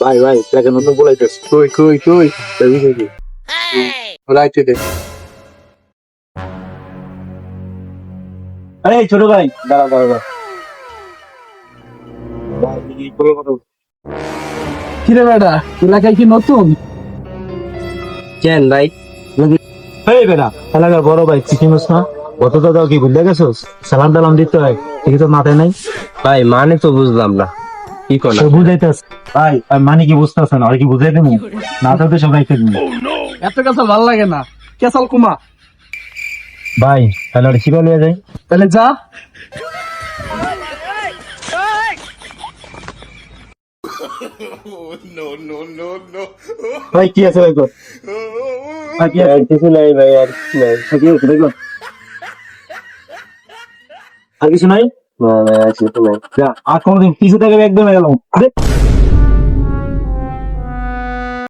ভাই ভাই দেখেন নতুন বলাইতেছ কই কই কই দেখি দেখি রাইতে দে এই ছোট ভাই দাঁড়া দাঁড়া করে কথা বল। কিরে বেটা এলাকায় কি নতুন কেন ভাই এই বেটা এলাকার বড় ভাই চিকিমস না গত দাদা কি ভুলে গেছোস সালাম টালাম দিতে হয় ঠিক তো মাথায় নাই ভাই মানে তো বুঝলাম না কি করলাম বুঝাইতেছ। ভাই মানে কি বুঝতেছ না? আর কি বুঝাই দেবো না তো সবাই খেলব এত কথা ভালো লাগে না। কেসাল কুমা? ভাই তাহলে যাই। তাহলে যা। ভাই কি আছে ভাই ভাই কি আছে? কিছু নাই ভাই আর কি আছে কর। আর কিছু নাই? আর কোনদিন কিছু থেকে একদম গেলাম।